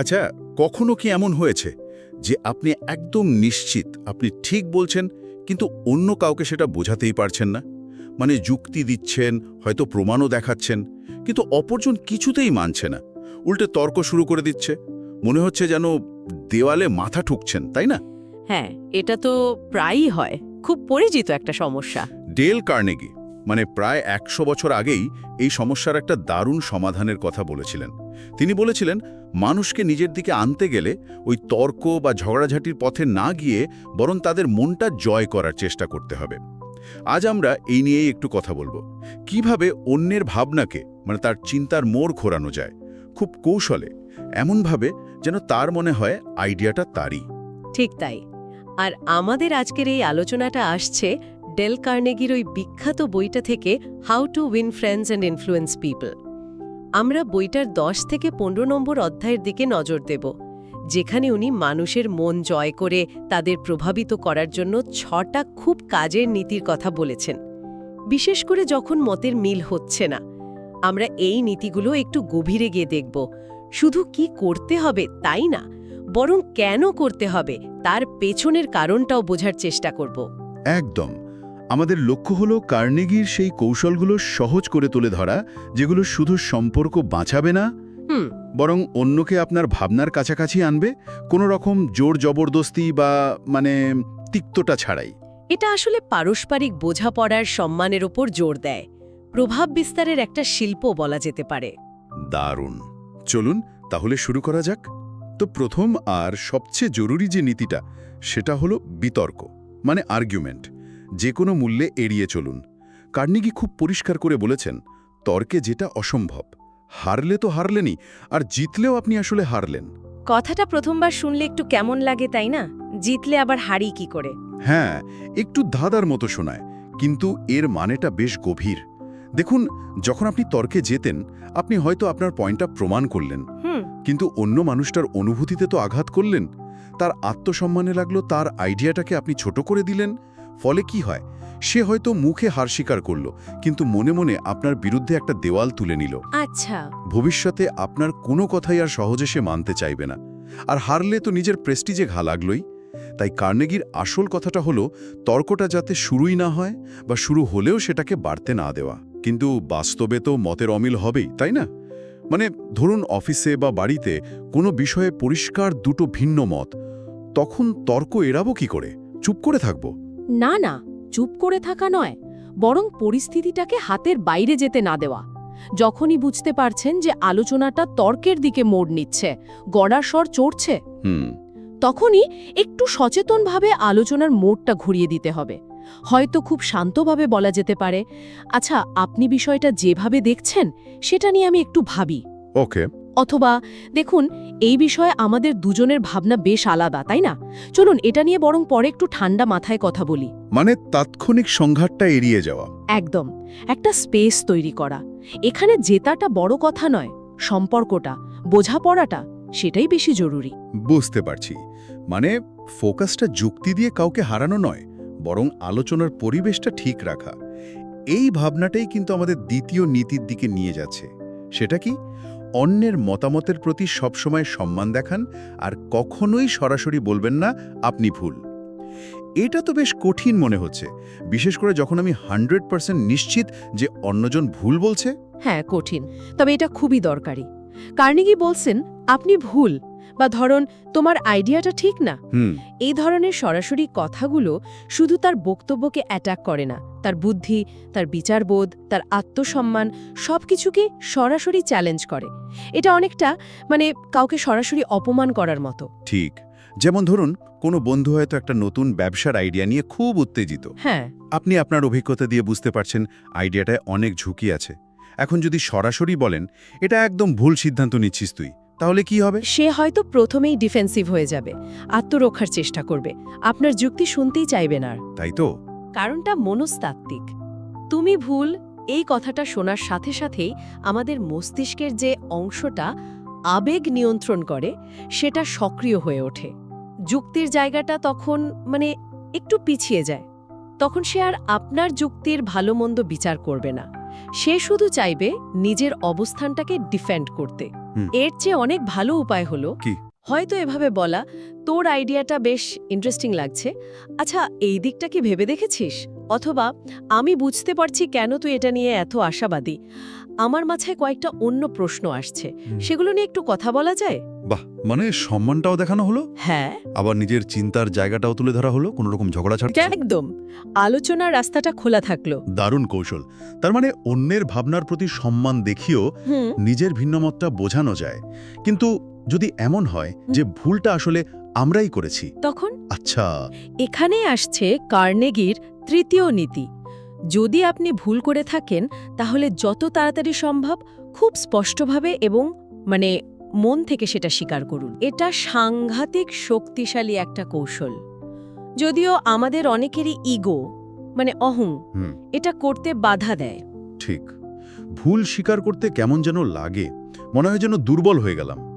আচ্ছা কখনো কি এমন হয়েছে যে আপনি একদম নিশ্চিত আপনি ঠিক বলছেন কিন্তু অন্য কাউকে সেটা বোঝাতেই পারছেন না? মানে যুক্তি দিচ্ছেন হয়তো প্রমাণও দেখাচ্ছেন কিন্তু অপরজন কিছুতেই মানছে না। উল্টে তর্ক শুরু করে দিচ্ছে। মনে হচ্ছে যেন দেওয়ালে মাথা ঠুকছেন তাই না? হ্যাঁ এটা তো প্রায়ই হয়। খুব পরিচিত একটা সমস্যা। Dale Carnegie. মানে প্রায় একশো বছর আগেই এই সমস্যার একটা দারুণ সমাধানের কথা বলেছিলেন। তিনি বলেছিলেন, মানুষকে নিজের দিকে আনতে গেলে ওই তর্ক বা ঝগড়াঝাটির পথে না গিয়ে বরং তাদের মনটা জয় করার চেষ্টা করতে হবে। আজ আমরা এই নিয়েই একটু কথা বলব। কীভাবে অন্যের ভাবনাকে মানে তার চিন্তার মোড় ঘোরানো যায়, খুব কৌশলে, এমনভাবে যেন তার মনে হয় আইডিয়াটা তারই। ঠিক তাই। আর আমাদের আজকের এই আলোচনাটা আসছে ডেল কার্নেগির ওই বিখ্যাত বইটা থেকে how to win friends and influence people আমরা বইটার দশ থেকে পনেরো নম্বর অধ্যায়ের দিকে নজর দেব, যেখানে উনি মানুষের মন জয় করে তাদের প্রভাবিত করার জন্য ছটা খুব কাজের নীতির কথা বলেছেন। বিশেষ করে যখন মতের মিল হচ্ছে না, আমরা এই নীতিগুলো একটু গভীরে গিয়ে দেখব। শুধু কি করতে হবে তাই না, বরং কেন করতে হবে তার পেছনের কারণটাও বোঝার চেষ্টা করব। একদম। আমাদের লক্ষ্য হলো কার্নেগির সেই কৌশলগুলো সহজ করে তুলে ধরা যেগুলো শুধু সম্পর্ক বাঁচাবে না বরং অন্যকে আপনার ভাবনার কাছাকাছি আনবে কোনো রকম জোর জবরদস্তি বা মানে তিক্তটা ছাড়াই। এটা আসলে পারস্পরিক বোঝাপড়ার সম্মানের ওপর জোর দেয়। প্রভাব বিস্তারের একটা শিল্প বলা যেতে পারে। দারুণ। চলুন তাহলে শুরু করা যাক। তো প্রথম আর সবচেয়ে জরুরি যে নীতিটা সেটা হলো বিতর্ক মানে আর্গুমেন্ট যে কোনো মূল্যে এড়িয়ে চলুন। কার্নিগি খুব পরিষ্কার করে বলেছেন তর্কে যেটা অসম্ভব। হারলে তো হারলেনই আর জিতলেও আপনি আসলে হারলেন। কথাটা প্রথমবার শুনলে একটু কেমন লাগে তাই না? জিতলে আবার হারি কি করে? হ্যাঁ একটু ধাঁধার মতো শোনায় কিন্তু এর মানেটা বেশ গভীর। দেখুন যখন আপনি তর্কে যেতেন আপনি হয়তো আপনার পয়েন্টটা প্রমাণ করলেন। কিন্তু অন্য মানুষটার অনুভূতিতে তো আঘাত করলেন? তার আত্মসম্মানে লাগল তার আইডিয়াটাকে আপনি ছোট করে দিলেন? ফলে কি হয়? সে হয়তো মুখে হার স্বীকার করল কিন্তু মনে মনে আপনার বিরুদ্ধে একটা দেওয়াল তুলে নিল। আচ্ছা। ভবিষ্যতে আপনার কোনো কথাই আর সহজে সে মানতে চাইবে না। আর হারলে তো নিজের প্রেস্টিজে ঘা লাগলই। তাই কার্নেগির আসল কথাটা হলো তর্কটা যাতে শুরুই না হয় বা শুরু হলেও সেটাকে বাড়তে না দেওয়া। কিন্তু বাস্তবে তো মতের অমিল হবেই তাই না? মানে ধরুন অফিসে বা বাড়িতে কোনো বিষয়ে পরিষ্কার দুটো ভিন্ন মত তখন তর্ক এড়াবো কি করে? চুপ করে থাকব। না না চুপ করে থাকা নয় বরং পরিস্থিতিটাকে হাতের বাইরে যেতে না দেওয়া। যখনই বুঝতে পারছেন যে আলোচনাটা তর্কের দিকে মোড় নিচ্ছে গড়ার স্বর চড়ছে তখনই একটু সচেতনভাবে আলোচনার মোড়টা ঘুরিয়ে দিতে হবে। হয়তো খুব শান্তভাবে বলা যেতে পারে আচ্ছা আপনি বিষয়টা যেভাবে দেখছেন সেটা নিয়ে আমি একটু ভাবি। ওকে। অথবা দেখুন এই বিষয়ে আমাদের দুজনের ভাবনা বেশ আলাদা তাই না? চলুন এটা নিয়ে বরং পরে একটু ঠান্ডা মাথায় কথা বলি। মানে তাৎক্ষণিক সংঘাতটা এড়িয়ে যাওয়া। একদম। একটা স্পেস তৈরি করা। এখানে জেতাটা বড় কথা নয় সম্পর্কটা বোঝাপড়াটা সেটাই বেশি জরুরি। বুঝতে পারছি। মানে ফোকাসটা যুক্তি দিয়ে কাউকে হারানো নয় বরং আলোচনার পরিবেশটা ঠিক রাখা। এই ভাবনাটাই কিন্তু আমাদের দ্বিতীয় নীতির দিকে নিয়ে যাচ্ছে। সেটা কি? অন্যের মতামতের প্রতি সবসময় সম্মান দেখান আর কখনোই সরাসরি বলবেন না, আপনি ভুল। এটা তো বেশ কঠিন মনে হচ্ছে, বিশেষ করে যখন আমি হান্ড্রেড পার্সেন্ট নিশ্চিত যে অন্যজন ভুল বলছে। হ্যাঁ কঠিন। তবে এটা খুবই দরকারি। কার্নিগি বলছেন, আপনি ভুল বা ধরন তোমার আইডিয়াটা ঠিক না? হুম। এই ধরনের সরাসরি কথাগুলো শুধু তার বক্তব্যকে অ্যাটাক করে না। তার বুদ্ধি তার বিচারবোধ তার আত্মসম্মান সবকিছুকে সরাসরি চ্যালেঞ্জ করে। এটা অনেকটা মানে কাউকে সরাসরি অপমান করার মতো। ঠিক। যেমন ধরুন কোনো বন্ধু হয়তো একটা নতুন ব্যবসার আইডিয়া নিয়ে খুব উত্তেজিত। হ্যাঁ। আপনি আপনার অভিজ্ঞতা দিয়ে বুঝতে পারছেন আইডিয়াটায় অনেক ঝুঁকি আছে। এখন যদি সরাসরি বলেন এটা একদম ভুল সিদ্ধান্ত নিচ্ছিস তুই। তাহলে কি হবে? সে হয়তো প্রথমেই ডিফেন্সিভ হয়ে যাবে আত্মরক্ষার চেষ্টা করবে। আপনার যুক্তি শুনতেই চাইবে না আর। তাই তো? কারণটা মনস্তাত্ত্বিক। তুমি ভুল এই কথাটা শোনার সাথে সাথেই আমাদের মস্তিষ্কের যে অংশটা আবেগ নিয়ন্ত্রণ করে সেটা সক্রিয় হয়ে ওঠে। যুক্তির জায়গাটা তখন মানে একটু পিছিয়ে যায়। তখন সে আর আপনার যুক্তির ভালো মন্দ বিচার করবে না। সে শুধু চাইবে নিজের অবস্থানটাকে ডিফেন্ড করতে। এর চেয়ে অনেক ভালো উপায় হলো হয়তো এভাবে বলা তোর আইডিয়াটা বেশ ইন্টারেস্টিং লাগছে। আচ্ছা এই দিকটা কি ভেবে দেখেছিস? অথবা আমি বুঝতে পারছি কেন তুই এটা নিয়ে এত আশাবাদী? আমার মাথায় কয়েকটা অন্য প্রশ্ন আসছে। সেগুলো নিয়ে একটু কথা বলা যায়? বাহ মানে সম্মানটাও দেখানো হলো? হ্যাঁ। আবার নিজের চিন্তার জায়গাটাও তুলে ধরা হলো? কোনো রকম ঝগড়া ছাড়ছে একদম। আলোচনার রাস্তাটা খোলা থাকল। দারুণ কৌশল। তার মানে অন্যের ভাবনার প্রতি সম্মান দেখিয়েও নিজের ভিন্নমতটা বোঝানো যায়। কিন্তু যদি এমন হয় যে ভুলটা আসলে আমরাই করেছি তখন? আচ্ছা। এখানে আসছে কার্নেগির তৃতীয় নীতি। যদি আপনি ভুল করে থাকেন তাহলে যত তাড়াতাড়ি সম্ভব খুব স্পষ্টভাবে এবং মানে মন থেকে সেটা স্বীকার করুন। এটা সাংঘাতিক শক্তিশালী একটা কৌশল। যদিও আমাদের অনেকেরই ইগো মানে অহং এটা করতে বাধা দেয়। ঠিক। ভুল স্বীকার করতে কেমন যেন লাগে। মনে হয় যেন দুর্বল হয়ে গেলাম।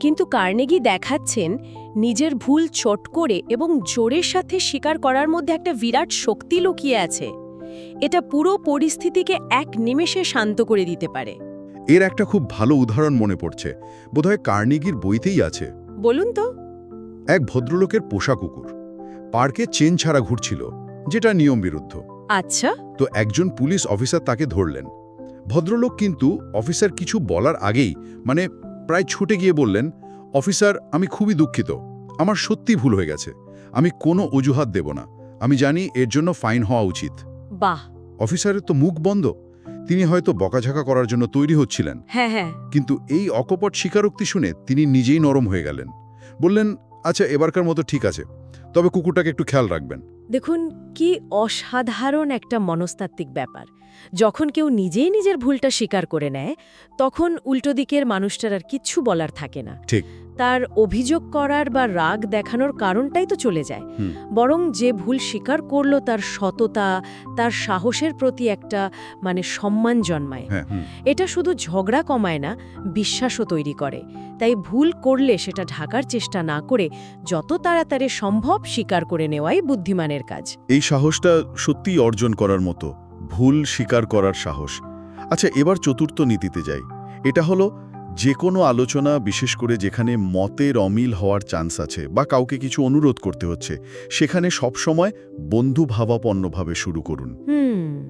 কিন্তু কার্নেগি দেখাচ্ছেন নিজের ভুল চট করে এবং জোরের সাথে স্বীকার করার মধ্যে একটা বিরাট শক্তি লুকিয়ে আছে। এটা পুরো পরিস্থিতিকে এক নিমেষে শান্ত করে দিতে পারে। এর একটা খুব ভালো উদাহরণ মনে পড়ছে। বোধহয় কার্নিগির বইতেই আছে। বলুন তো। এক ভদ্রলোকের পোষা কুকুর। পার্কে চেন ছাড়া ঘুরছিল যেটা নিয়ম বিরুদ্ধ। আচ্ছা। তো একজন পুলিশ অফিসার তাকে ধরলেন। ভদ্রলোক কিন্তু অফিসার কিছু বলার আগেই মানে প্রায় ছুটে গিয়ে বললেন অফিসার আমি খুবই দুঃখিত। আমার সত্যি ভুল হয়ে গেছে। আমি কোনো অজুহাত দেব না। আমি জানি এর জন্য ফাইন হওয়া উচিত। বাহ। অফিসারের তো মুখ বন্ধ। তিনি হয়তো বকাঝাকা করার জন্য তৈরি হচ্ছিলেন। হ্যাঁ হ্যাঁ। কিন্তু এই অকপট স্বীকারোক্তি শুনে তিনি নিজেই নরম হয়ে গেলেন। বললেন আচ্ছা এবারকার মতো ঠিক আছে। তবে কুকুরটাকে একটু খেয়াল রাখবেন। দেখুন কি অসাধারণ একটা মনস্তাত্ত্বিক ব্যাপার। যখন কেউ নিজেই নিজের ভুলটা স্বীকার করে নেয় তখন উল্টো দিকের মানুষটার আর কিচ্ছু বলার থাকে না। ঠিক। তার অভিযোগ করার বা রাগ দেখানোর কারণটাই তো চলে যায়। বরং যে ভুল স্বীকার করল তার সততা তার সাহসের প্রতি একটা মানে সম্মান জন্মায়। হ্যাঁ এটা শুধু ঝগড়া কমায় না বিশ্বাসও তৈরি করে। তাই ভুল করলে সেটা ঢাকার চেষ্টা না করে যত তাড়াতাড়ি সম্ভব স্বীকার করে নেওয়াই বুদ্ধিমানের কাজ। এই সাহসটা সত্যিই অর্জন করার মতো। ভুল স্বীকার করার সাহস। আচ্ছা এবার চতুর্থ নীতিতে যাই। এটা হলো যে কোনো আলোচনা বিশেষ করে যেখানে মতের অমিল হওয়ার চান্স আছে বা কাউকে কিছু অনুরোধ করতে হচ্ছে সেখানে সবসময় বন্ধুভাবাপন্নভাবে শুরু করুন।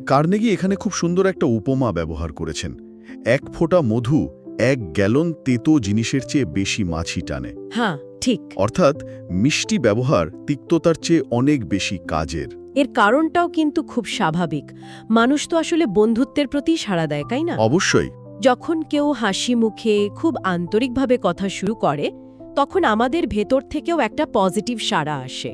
কার্নেগি এখানে খুব সুন্দর একটা উপমা ব্যবহার করেছেন। এক ফোঁটা মধু এক গ্যালন তেতো জিনিসের চেয়ে বেশি মাছি টানে। হ্যাঁ ঠিক। অর্থাৎ মিষ্টি ব্যবহার তিক্ততার চেয়ে অনেক বেশি কাজের। এর কারণটাও কিন্তু খুব স্বাভাবিক। মানুষ তো আসলে বন্ধুত্বের প্রতি সাড়া দেয় তাই না? অবশ্যই। যখন কেউ হাসি মুখে খুব আন্তরিকভাবে কথা শুরু করে তখন আমাদের ভেতর থেকেও একটা পজিটিভ সাড়া আসে।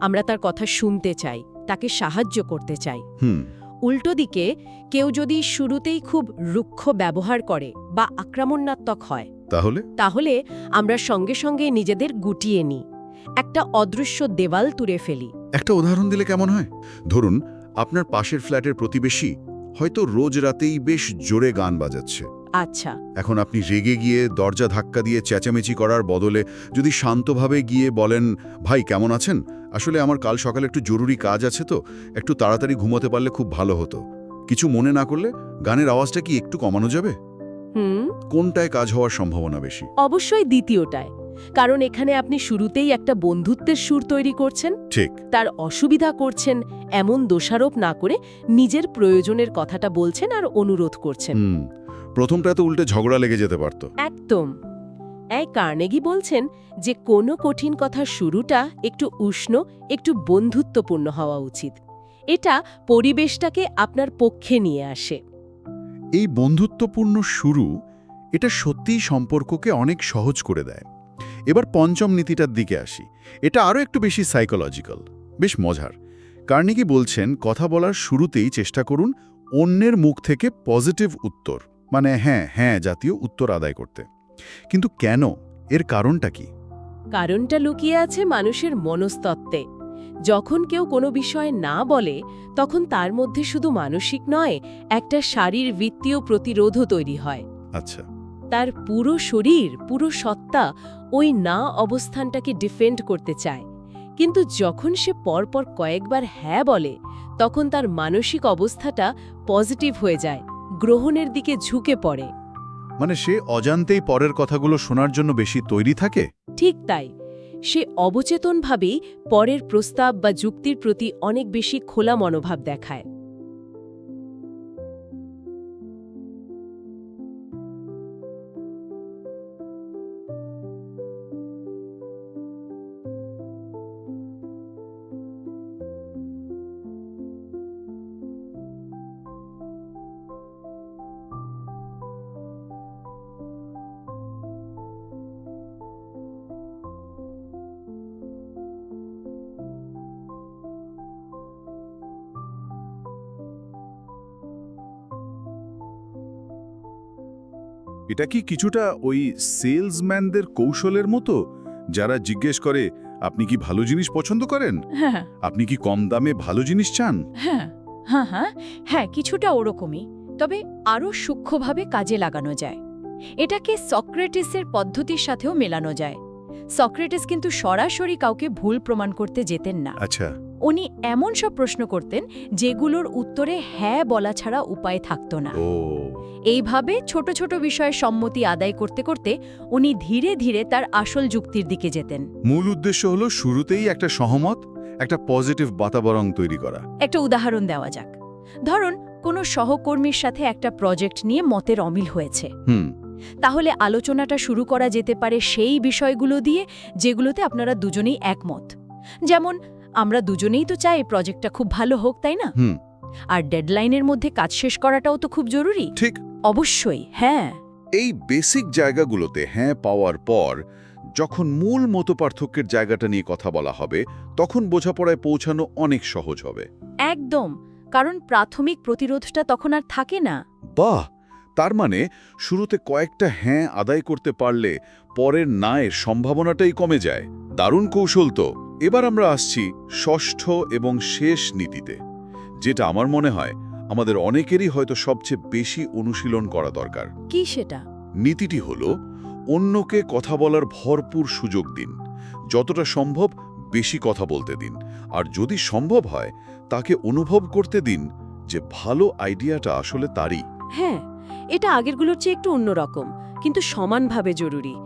আমরা তার কথা শুনতে চাই তাকে সাহায্য করতে চাই। হুম। উল্টো দিকে কেউ যদি শুরুতেই খুব রুক্ষ ব্যবহার করে বা আক্রমণাত্মক হয় তাহলে? তাহলে আমরা সঙ্গে সঙ্গে নিজেদের গুটিয়ে নিই। একটা অদৃশ্য দেওয়াল তুলে ফেলি। একটা উদাহরণ দিলে কেমন হয়? ধরুন আপনার পাশের ফ্ল্যাটের প্রতিবেশী হয়তো রোজ রাতেই বেশ জোরে গান বাজাচ্ছে। আচ্ছা। এখন আপনি রেগে গিয়ে দরজা ধাক্কা দিয়ে চেঁচামেচি করার বদলে যদি শান্তভাবে গিয়ে বলেন ভাই কেমন আছেন? আসলে আমার কাল সকালে একটু জরুরি কাজ আছে তো একটু তাড়াতাড়ি ঘুমোতে পারলে খুব ভালো হতো। কিছু মনে না করলে গানের আওয়াজটা কি একটু কমানো যাবে? হুম। কোনটায় কাজ হওয়ার সম্ভাবনা বেশি? অবশ্যই দ্বিতীয়টায়। কারণ এখানে আপনি শুরুতেই একটা বন্ধুত্বের সুর তৈরি করছেন। ঠিক। তার অসুবিধা করছেন এমন দোষারোপ না করে নিজের প্রয়োজনের কথাটা বলছেন আর অনুরোধ করছেন। প্রথমটা তো উল্টে ঝগড়া লেগে যেতে পারত। একদম। এই কার্নেগি বলছেন যে কোনো কঠিন কথার শুরুটা একটু উষ্ণ একটু বন্ধুত্বপূর্ণ হওয়া উচিত। এটা পরিবেশটাকে আপনার পক্ষে নিয়ে আসে। এই বন্ধুত্বপূর্ণ শুরু এটা সত্যিই সম্পর্ককে অনেক সহজ করে দেয়। এবার পঞ্চম নীতিটার দিকে আসি। এটা আরও একটু বেশি সাইকোলজিক্যাল বেশ মজার। কার্নিকি বলছেন কথা বলার শুরুতেই চেষ্টা করুন অন্যের মুখ থেকে পজিটিভ উত্তর মানে হ্যাঁ হ্যাঁ জাতীয় উত্তর আদায় করতে। কিন্তু কেন? এর কারণটা কি? কারণটা লুকিয়ে আছে মানুষের মনস্তত্ত্বে। যখন কেউ কোনো বিষয়ে না বলে তখন তার মধ্যে শুধু মানসিক নয় একটা শারীরবৃত্তীয় প্রতিরোধও তৈরি হয়। আচ্ছা। তার পুরো শরীর পুরো সত্তা ওই না অবস্থানটাকে ডিফেন্ড করতে চায়। কিন্তু যখন সে পরপর কয়েকবার হ্যাঁ বলে তখন তার মানসিক অবস্থাটা পজিটিভ হয়ে যায় গ্রহণের দিকে ঝুঁকে পড়ে। মানে সে অজান্তেই পরের কথাগুলো শোনার জন্য বেশি তৈরি থাকে? ঠিক তাই। সে অবচেতনভাবেই পরের প্রস্তাব বা যুক্তির প্রতি অনেক বেশি খোলা মনোভাব দেখায়। এটা কি কিছুটা ওই সেলসম্যানদের কৌশলের মতো? যারা জিজ্ঞেস করে আপনি কি ভালো জিনিস পছন্দ করেন? হ্যাঁ। আপনি কি কম দামে ভালো জিনিস চান? হ্যাঁ হ্যাঁ হ্যাঁ হ্যাঁ কিছুটা ওরকমই। তবে আরও সূক্ষ্মভাবে কাজে লাগানো যায়। এটাকে সক্রেটিসের পদ্ধতির সাথেও মেলানো যায়। সক্রেটিস কিন্তু সরাসরি কাউকে ভুল প্রমাণ করতে যেতেন না। আচ্ছা। উনি এমন সব প্রশ্ন করতেন যেগুলোর উত্তরে হ্যাঁ বলা ছাড়া উপায় থাকত না। এইভাবে ছোট ছোট বিষয়ে সম্মতি আদায় করতে করতে উনি ধীরে ধীরে তার আসল যুক্তির দিকে যেতেন। মূল উদ্দেশ্য হলো শুরুতেই একটা সহমত একটা পজিটিভ বাতাবরণ তৈরি করা। একটা উদাহরণ দেওয়া যাক। ধরুন কোনো সহকর্মীর সাথে একটা প্রজেক্ট নিয়ে মতের অমিল হয়েছে। হুম। তাহলে আলোচনাটা শুরু করা যেতে পারে সেই বিষয়গুলো দিয়ে যেগুলোতে আপনারা দুজনেই একমত। যেমন আমরা দুজনেই তো চাই প্রজেক্টটা খুব ভালো হোক তাই না? হুম। আর ডেডলাইনের মধ্যে কাজ শেষ করাটাও তো খুব জরুরি। ঠিক। অবশ্যই হ্যাঁ। এই বেসিক জায়গাগুলোতে হ্যাঁ পাওয়ার পর যখন মূল মতপার্থক্যের জায়গাটা নিয়ে কথা বলা হবে তখন বোঝাপড়ায় পৌঁছানো অনেক সহজ হবে। একদম কারণ প্রাথমিক প্রতিরোধটা তখন আর থাকে না। বাহ! তার মানে শুরুতে কয়েকটা হ্যাঁ আদায় করতে পারলে পরের নায়ের সম্ভাবনাটাই কমে যায়। দারুণ কৌশল তো। এবার আমরা আসছি ষষ্ঠ এবং শেষ নীতিতে যেটা আমার মনে হয় আমাদের অনেকেরই হয়তো সবচেয়ে বেশি অনুশীলন করা দরকার। কি সেটা? নীতিটি হল অন্যকে কথা বলার ভরপুর সুযোগ দিন যতটা সম্ভব বেশি কথা বলতে দিন আর যদি সম্ভব হয় তাকে অনুভব করতে দিন যে ভালো আইডিয়াটা আসলে তারই। হ্যাঁ এটা আগেরগুলোর চেয়ে একটু অন্যরকম কিন্তু সমানভাবে জরুরি।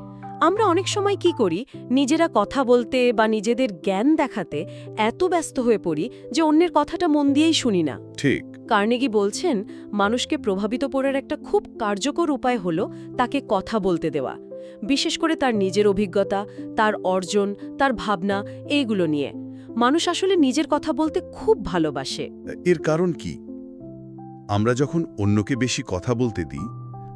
আমরা অনেক সময় কি করি? নিজেরা কথা বলতে বা নিজেদের জ্ঞান দেখাতে এত ব্যস্ত হয়ে পড়ি যে অন্যের কথাটা মন দিয়েই শুনি না। ঠিক। কার্নেগি বলছেন মানুষকে প্রভাবিত করার একটা খুব কার্যকর উপায় হল তাকে কথা বলতে দেওয়া। বিশেষ করে তার নিজের অভিজ্ঞতা তার অর্জন তার ভাবনা এইগুলো নিয়ে। মানুষ আসলে নিজের কথা বলতে খুব ভালোবাসে। এর কারণ কি? আমরা যখন অন্যকে বেশি কথা বলতে দিই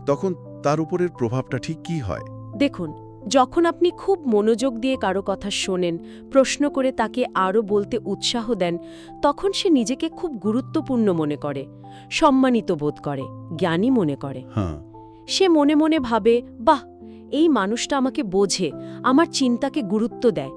তখন তার উপরের প্রভাবটা ঠিক কি হয়? দেখুন যখন আপনি খুব মনোযোগ দিয়ে কারও কথা শোনেন প্রশ্ন করে তাকে আরও বলতে উৎসাহ দেন তখন সে নিজেকে খুব গুরুত্বপূর্ণ মনে করে সম্মানিত বোধ করে জ্ঞানী মনে করে। হ্যাঁ। সে মনে মনে ভাবে বাহ এই মানুষটা আমাকে বোঝে আমার চিন্তাকে গুরুত্ব দেয়।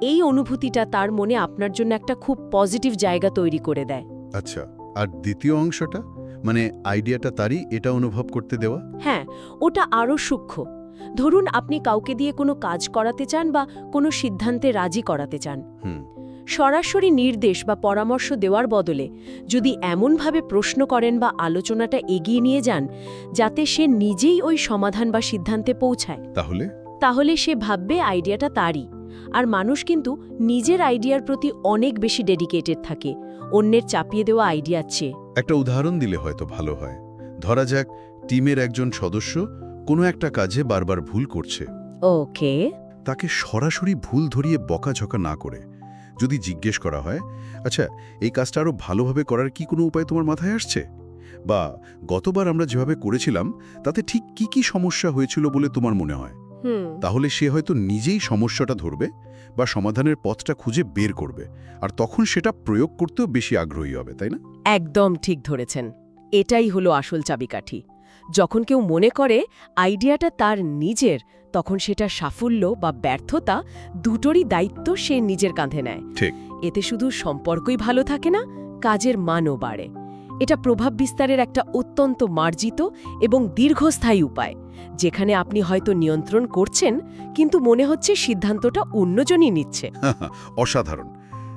এই অনুভূতিটা তার মনে আপনার জন্য একটা খুব পজিটিভ জায়গা তৈরি করে দেয়। আচ্ছা আর দ্বিতীয় অংশটা? মানে আইডিয়াটা তারই এটা অনুভব করতে দেওয়া? হ্যাঁ ওটা আরও সূক্ষ্ম। ধরুন আপনি কাউকে দিয়ে কোনো কাজ করাতে চান বা কোনো সিদ্ধান্তে রাজি করাতে চান। হুম। সরাসরি নির্দেশ বা পরামর্শ দেওয়ার বদলে যদি এমনভাবে প্রশ্ন করেন বা আলোচনাটা এগিয়ে নিয়ে যান যাতে সে নিজেই ওই সমাধান বা সিদ্ধান্তে পৌঁছায়। তাহলে? তাহলে সে ভাববে আইডিয়াটা তারই। আর মানুষ কিন্তু নিজের আইডিয়ার প্রতি অনেক বেশি ডেডিকেটেড থাকে। অন্যের চাপিয়ে দেওয়া আইডিয়ার চেয়ে। একটা উদাহরণ দিলে হয়তো ভালো হয়। ধরা যাক টিমের একজন সদস্য কোনো একটা কাজে বারবার ভুল করছে। ওকে। তাকে সরাসরি ভুল ধরিয়ে বকাঝকা না করে। যদি জিজ্ঞেস করা হয় আচ্ছা এই কাজটা আরও ভালোভাবে করার কি কোনো উপায় তোমার মাথায় আসছে? বা গতবার আমরা যেভাবে করেছিলাম তাতে ঠিক কি কি সমস্যা হয়েছিল বলে তোমার মনে হয়? তাহলে সে হয়তো নিজেই সমস্যাটা ধরবে বা সমাধানের পথটা খুঁজে বের করবে। আর তখন সেটা প্রয়োগ করতেও বেশি আগ্রহী হবে তাই না? একদম ঠিক ধরেছেন। এটাই হলো আসল চাবিকাঠি। যখন কেউ মনে করে আইডিয়াটা তার নিজের তখন সেটা সাফল্য বা ব্যর্থতা দুটোরই দায়িত্ব সে নিজের কাঁধে নেয়। ঠিক। এতে শুধু সম্পর্কই ভালো থাকে না কাজের মানও বাড়ে। এটা প্রভাব বিস্তারের একটা অত্যন্ত মার্জিত এবং দীর্ঘস্থায়ী উপায় যেখানে আপনি হয়তো নিয়ন্ত্রণ করছেন কিন্তু মনে হচ্ছে সিদ্ধান্তটা অন্যজনই নিচ্ছে। অসাধারণ।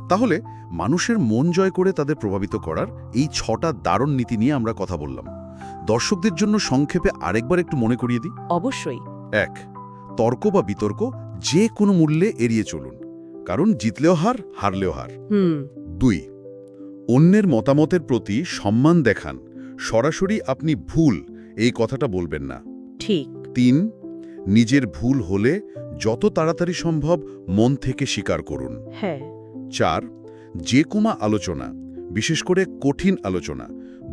তাহলে মানুষের মন জয় করে তাদের প্রভাবিত করার এই ছটা দারুণ নীতি নিয়ে আমরা কথা বললাম। দর্শকদের জন্য সংক্ষেপে আরেকবার একটু মনে করিয়ে দিই। অবশ্যই। এক তর্ক বা বিতর্ক যে কোনো মূল্যে এড়িয়ে চলুন কারণ জিতলেও হার হারলেও হার। দুই অন্যের মতামতের প্রতি সম্মান দেখান। সরাসরি আপনি ভুল এই কথাটা বলবেন না। ঠিক। তিন নিজের ভুল হলে যত তাড়াতাড়ি সম্ভব মন থেকে স্বীকার করুন। হ্যাঁ। চার যে কোনো আলোচনা বিশেষ করে কঠিন আলোচনা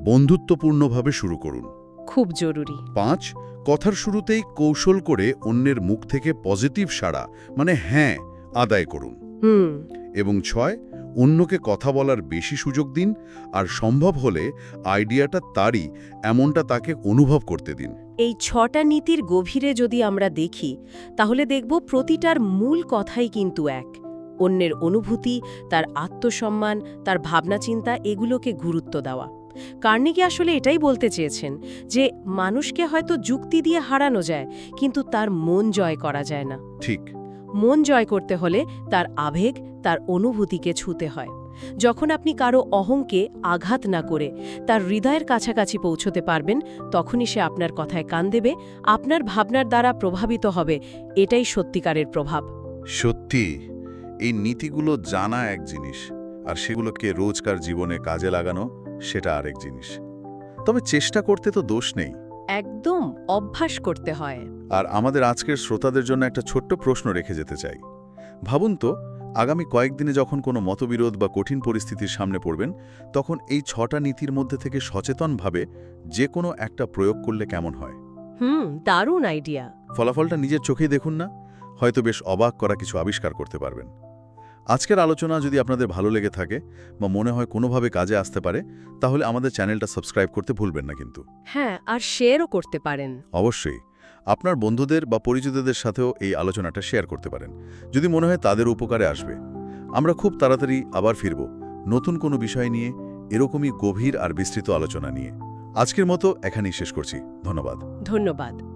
বন্ধুত্বপূর্ণভাবে শুরু করুন। খুব জরুরি। পাঁচ কথার শুরুতেই কৌশল করে অন্যের মুখ থেকে পজিটিভ সাড়া মানে হ্যাঁ আদায় করুন। হুম। এবং ছয় অন্যকে কথা বলার বেশি সুযোগ দিন আর সম্ভব হলে আইডিয়াটা তারই এমনটা তাকে অনুভব করতে দিন। এই ছটা নীতির গভীরে যদি আমরা দেখি তাহলে দেখব প্রতিটার মূল কথাই কিন্তু এক। অন্যের অনুভূতি তার আত্মসম্মান তার ভাবনাচিন্তা এগুলোকে গুরুত্ব দেওয়া। কার্নেগি আসলে এটাই বলতে চেয়েছেন যে মানুষকে হয়তো যুক্তি দিয়ে হারানো যায় কিন্তু তার মন জয় করা যায় না। ঠিক। মন জয় করতে হলে তার আবেগ তার অনুভূতিকে ছুতে হয়। যখন আপনি কারও অহংকে আঘাত না করে তার হৃদয়ের কাছাকাছি পৌঁছতে পারবেন তখনই সে আপনার কথায় কান দেবে আপনার ভাবনার দ্বারা প্রভাবিত হবে এটাই সত্যিকারের প্রভাব। সত্যি এই নীতিগুলো জানা এক জিনিস আর সেগুলোকে রোজকার জীবনে কাজে লাগানো সেটা আরেক জিনিস। তবে চেষ্টা করতে তো দোষ নেই। একদম অভ্যাস করতে হয়। আর আমাদের আজকের শ্রোতাদের জন্য একটা ছোট্ট প্রশ্ন রেখে যেতে চাই। ভাবুন তো আগামী কয়েকদিনে যখন কোনো মতবিরোধ বা কঠিন পরিস্থিতির সামনে পড়বেন তখন এই ছটা নীতির মধ্যে থেকে সচেতনভাবে যে কোনো একটা প্রয়োগ করলে কেমন হয়? হুম দারুণ আইডিয়া ফলাফলটা নিজের চোখেই দেখুন না হয়তো বেশ অবাক করা কিছু আবিষ্কার করতে পারবেন। আজকের আলোচনা যদি আপনাদের ভালো লেগে থাকে বা মনে হয় কোনোভাবে কাজে আসতে পারে তাহলে আমাদের চ্যানেলটা সাবস্ক্রাইব করতে ভুলবেন না কিন্তু। হ্যাঁ আর শেয়ারও করতে পারেন। অবশ্যই। আপনার বন্ধুদের বা পরিচিতদের সাথেও এই আলোচনাটা শেয়ার করতে পারেন। যদি মনে হয় তাদের উপকারে আসবে। আমরা খুব তাড়াতাড়ি আবার ফিরব নতুন কোনো বিষয় নিয়ে এরকমই গভীর আর বিস্তৃত আলোচনা নিয়ে। আজকের মতো এখানেই শেষ করছি। ধন্যবাদ। ধন্যবাদ।